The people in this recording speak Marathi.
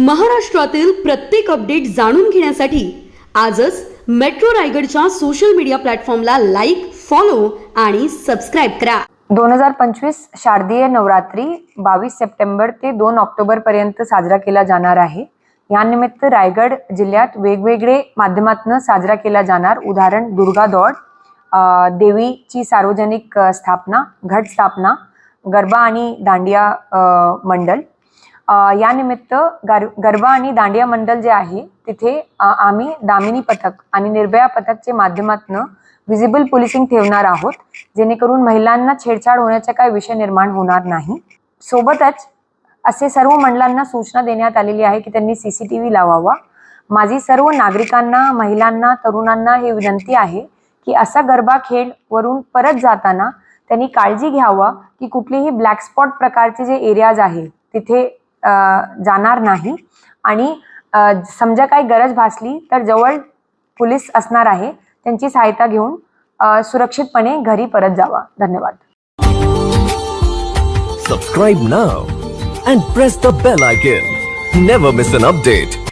महाराष्ट्रातील प्रत्येक अपडेट जाणून घेण्यासाठी आजच मेट्रो रायगडच्या सोशल मीडिया प्लॅटफॉर्मला लाईक फॉलो आणि सबस्क्राईब करा. दोन हजार पंचवीस शारदीय नवरात्री बावीस सप्टेंबर ते दोन ऑक्टोबर पर्यंत साजरा केला जाणार आहे. यानिमित्त रायगड जिल्ह्यात वेगवेगळे माध्यमातून साजरा केला जाणार. उदाहरण दुर्गा दौड देवीची सार्वजनिक स्थापना घट स्थापना गरबा आणि दांडिया मंडल. मंडळ यानिमित्त गर गरबा आणि दांडिया मंडल जे आहे तिथे आम्ही दामिनी पथक आणि निर्भया पथकचे माध्यमातून विजिबल पोलिसिंग ठेवणार आहोत जेणेकरून महिलांना छेडछाड होण्याचा काही विषय निर्माण होणार नाही. सोबतच असे सर्व मंडळांना सूचना देण्यात आलेली आहे की त्यांनी सी सी टी व्ही लावावा. माझी सर्व नागरिकांना महिलांना तरुणांना हे विनंती आहे की असा गरबा खेळ वरून परत जाताना त्यांनी काळजी घ्यावा की कुठलीही ब्लॅक स्पॉट प्रकारचे जे एरियाज आहे तिथे जाणार नाही. आणि समजा काही गरज भासली तर जवळ पोलीस असणार आहे. त्यांची सहायता घेऊन सुरक्षितपणे घरी परत जावा. धन्यवाद. Subscribe now and press the bell icon never miss an update